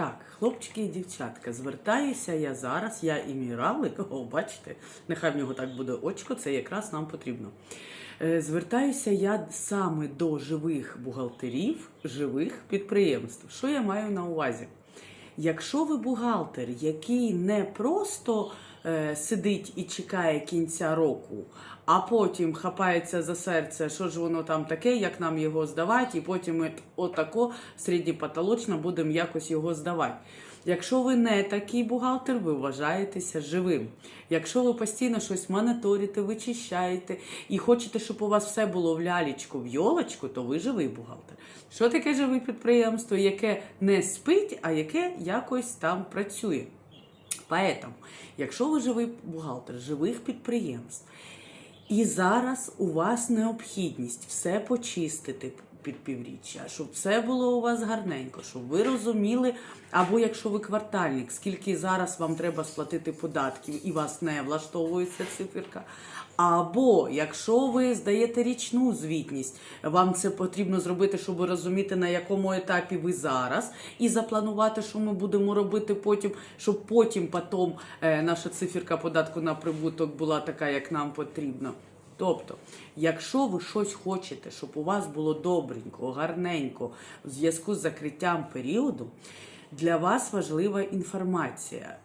Так, хлопчики і дівчатка, звертаюся я зараз, я і мій равлик, о, бачите, нехай в нього так буде очко, це якраз нам потрібно. Е, Звертаюся я саме до живих бухгалтерів, живих підприємств. Що я маю на увазі? Якщо ви бухгалтер, який не просто сидить і чекає кінця року, а потім хапається за серце, що ж воно там таке, як нам його здавати, і потім ми отако середньопотолочно будемо якось його здавати. Якщо ви не такий бухгалтер, ви вважаєтеся живим. Якщо ви постійно щось моніторите, вичищаєте і хочете, щоб у вас все було в лялечку, в йолочку, то ви живий бухгалтер. Що таке живе підприємство, яке не спить, а яке якось там працює? Поэтому, якщо ви живий бухгалтер живих підприємств, і зараз у вас необхідність все почистити під півріччя, щоб все було у вас гарненько, щоб ви розуміли, або якщо ви квартальник, скільки зараз вам треба сплатити податків і вас не влаштовує ця циферка. Або якщо ви здаєте річну звітність, вам це потрібно зробити, щоб розуміти, на якому етапі ви зараз, і запланувати, що ми будемо робити потім, щоб потім потім е, наша циферка податку на прибуток була така, як нам потрібно. Тобто, якщо ви щось хочете, щоб у вас було добренько, гарненько в зв'язку з закриттям періоду, для вас важлива інформація.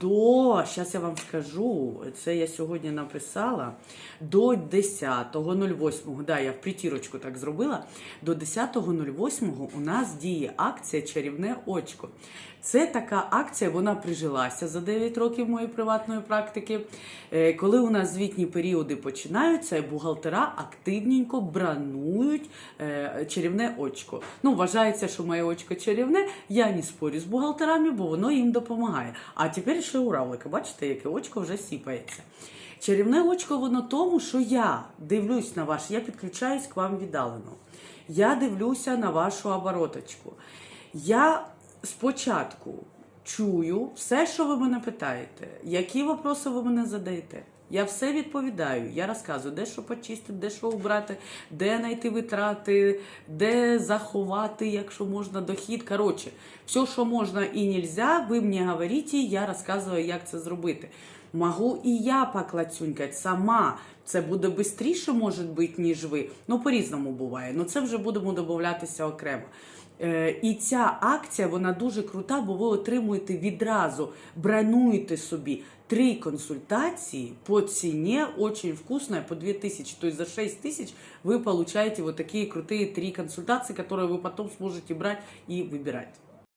До, зараз я вам скажу, це я сьогодні написала, до 10.08, да, я в притірочку так зробила, до 10.08 у нас діє акція Чарівне очко. Це така акція, вона прижилася за 9 років моєї приватної практики. Е, Коли у нас звітні періоди починаються, бухгалтера активненько бранують е, чарівне очко. Ну, вважається, що моє очко чарівне. Я не спорю з бухгалтерами, бо воно їм допомагає. А тепер ще у равлика, бачите, яке очко вже сіпається. Чарівне очко воно тому, що я дивлюсь на ваш, я підключаюсь к вам віддалено. Я дивлюся на вашу обороточку. Я спочатку чую все, що ви мене питаєте, які вопроси ви мене задаєте. Я все відповідаю. Я розказую, де що почистити, де що убрати, де знайти витрати, де заховати, якщо можна, дохід. Коротше, все, що можна і нельзя, ви мені говорите, я розказую, як це зробити. Могу і я поклацюнькать сама. Це буде швидше, може бути, ніж ви. Ну, по-різному буває. Ну, це вже будемо домовлятися окремо. Е, І ця акція вона дуже крута, бо ви отримуєте відразу, бронуєте собі три консультації по ціні очень вкусная, по 2000. То есть за 6 тысяч вы получаете вот такие крутые три консультации, которые вы потом сможете брать и выбирать.